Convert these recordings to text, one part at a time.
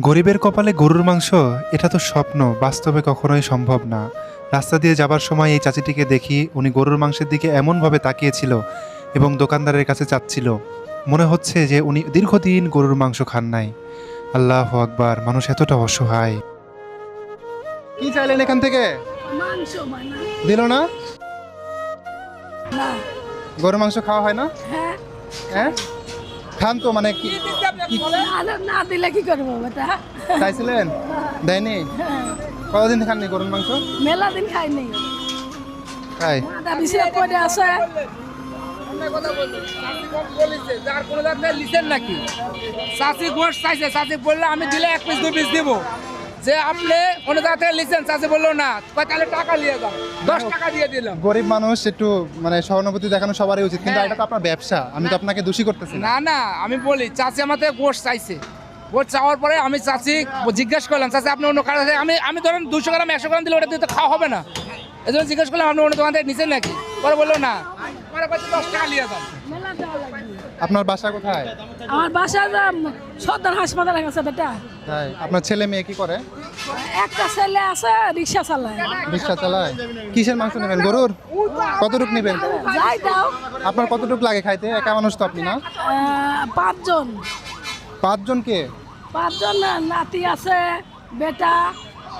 গরিবের কপালে গরুর মাংস এটা তো স্বপ্ন বাস্তবে কখনোই সম্ভব না। রাস্তা দিয়ে যাবার সময় এই চাচিটিকে দেখি উনি গরুর মাংসের দিকে এমনভাবে তাকিয়েছিল এবং দোকানদারের কাছে চাচ্ছিল। মনে হচ্ছে যে উনি দীর্ঘদিন গরুর মাংস খান নাই। আল্লাহ আকবার মানুষ এতটা অসহায়। কি চাইলেন এখান থেকে? দিল না? না। গরুর মাংস খাওয়া হয় না? হ্যাঁ। হ্যাঁ? খান তো মানে কি না না দিলে কি করব বেটা? খাইছিলেন? দেয়নি? কতদিন খাননি গরুর মাংস? মেলা দিন খাইনি। আছে। নাকি? চাষি চাইছে চাষি বলল আমি দিলে এক পিস দু পিস দিব। যে আপনি কোনো জায়গা থেকে লিখছেন চাষি বলল না তাহলে টাকা নিয়ে যাও। দশ টাকা দিয়ে দিলাম। গরিব মানুষ একটু মানে সহানুভূতি দেখানো সবারই উচিত কিন্তু হ্যাঁ। এটা তো আপনার ব্যবসা আমি তো আপনাকে দোষী করতেছি না। না না আমি বলি চাষি আমাদের গোশ চাইছে। গোশ চাওয়ার পরে আমি চাষি জিজ্ঞেস করলাম চাষি আপনি অন্য কারও আমি আমি ধরেন দুশো গ্রাম একশো গ্রাম দিলে ওটা দিয়ে তো খাওয়া হবে না। এই জন্য জিজ্ঞেস করলাম আপনি অন্য দোকান থেকে নিছেন নাকি? পরে বলল না। পরে বলছে দশ টাকা নিয়ে যান। আপনার বাসা কোথায়? আমার বাসা সদর হাসপাতালে গেছে বেটা। তাই আপনার ছেলে মেয়ে কি করে? একটা ছেলে আছে রিক্সা চালায়। রিক্সা চালায়। কিসের মাংস নেবেন? গরুর? কতটুক নেবেন? যাই দাও। আপনার কতটুক লাগে খাইতে? একা মানুষ তো আপনি না? পাঁচজন। পাঁচজন কে? পাঁচজন নাতি আছে বেটা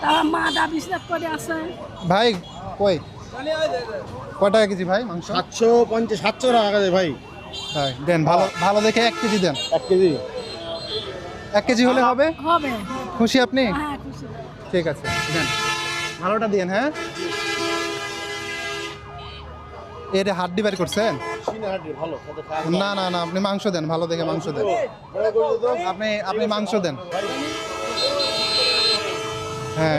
তার মাটা বিজনেস করে আছে। ভাই কই? কয় টাকা কেজি ভাই মাংস? সাতশো পঞ্চাশ সাতশো টাকা ভাই। তাই দেন ভালো ভালো দেখে এক কেজি দেন। এক কেজি। এক কেজি হলে হবে? হবে। খুশি আপনি? হ্যাঁ ঠিক আছে দেন। ভালোটা দিন হ্যাঁ? এর হাড্ডি বের করছেন না না না আপনি মাংস দেন ভালো দেখে মাংস দেন। আপনি আপনি মাংস দেন। হ্যাঁ।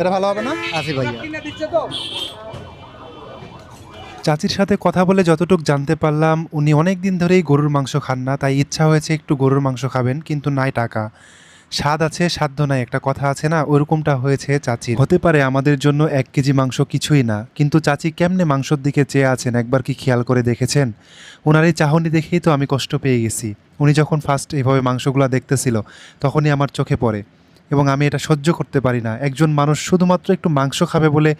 এটা ভালো হবে না? আসি ভাইয়া। চাচির সাথে কথা বলে যতটুক জানতে পারলাম, উনি অনেক দিন ধরেই গরুর মাংস খান না, তাই ইচ্ছা হয়েছে একটু গরুর মাংস খাবেন, কিন্তু নাই টাকা। স্বাদ আছে, সাধ্য নাই, একটা কথা আছে না, ওরকমটা হয়েছে চাচি হতে পারে আমাদের জন্য এক কেজি মাংস কিছুই না, কিন্তু চাচি কেমনে মাংসর দিকে চেয়ে আছেন, একবার কি খেয়াল করে দেখেছেন? ওনার এই চাহনি দেখেই তো আমি কষ্ট পেয়ে গেছি। উনি যখন ফার্স্ট এইভাবে মাংসগুলো দেখতেছিল, তখনই আমার চোখে পড়ে, এবং আমি এটা সহ্য করতে পারি না। একজন মানুষ শুধুমাত্র একটু মাংস খাবে বলে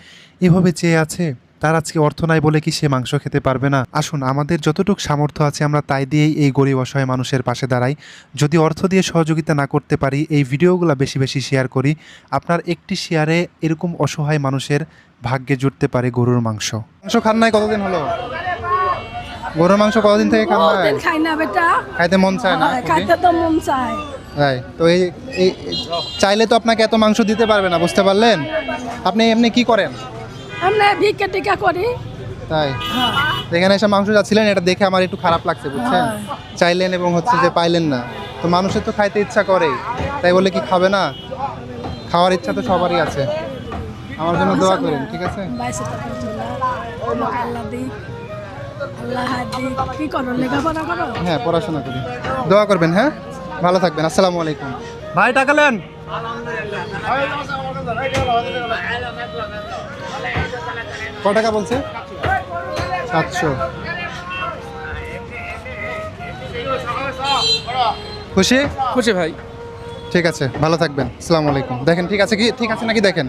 এভাবে চেয়ে আছে? তার আজকে অর্থ নাই বলে কি সে মাংস খেতে পারবে না? আসুন আমাদের যতটুকু সামর্থ্য আছে আমরা তাই দিয়েই এই গরিব অসহায় মানুষের পাশে দাঁড়াই। যদি অর্থ দিয়ে সহযোগিতা না করতে পারি এই ভিডিওগুলো বেশি বেশি শেয়ার করি। আপনার একটি শেয়ারে এরকম অসহায় মানুষের ভাগ্যে জুটতে পারে গরুর মাংস। মাংস খান নাই কতদিন হলো? গরুর মাংস কতদিন থেকে খান নাই? খাই না বেটা? খাইতে মন চায় না হ্যাঁ, খাইতে তো মন চায়। তাই তো এই এই চাইলে তো আপনাকে এত মাংস দিতে পারবে না বুঝতে পারলেন? আপনি এমনি কি করেন? আমরা ভিক্ষা টিকা করি। তাই? হ্যাঁ। এখানে এসে মাংস যাচ্ছিলেন এটা দেখে আমার একটু খারাপ লাগছে বুঝছেন? হ্যাঁ। চাইলেন এবং হচ্ছে যে পাইলেন না। তো মানুষের তো খাইতে ইচ্ছা করে তাই বলে কি খাবে না? খাওয়ার ইচ্ছা তো সবারই আছে। আমার জন্য দোয়া করেন ঠিক আছে? হ্যাঁ পড়াশোনা করি। দোয়া করবেন হ্যাঁ? ভালো থাকবেন আসসালামু আলাইকুম। ভাই টাকা নেন ক টাকা বলছে? সাতশো। খুশি? খুশি ভাই। ঠিক আছে ভালো থাকবেন। আসসালামু আলাইকুম। দেখেন ঠিক আছে কি ঠিক আছে নাকি দেখেন?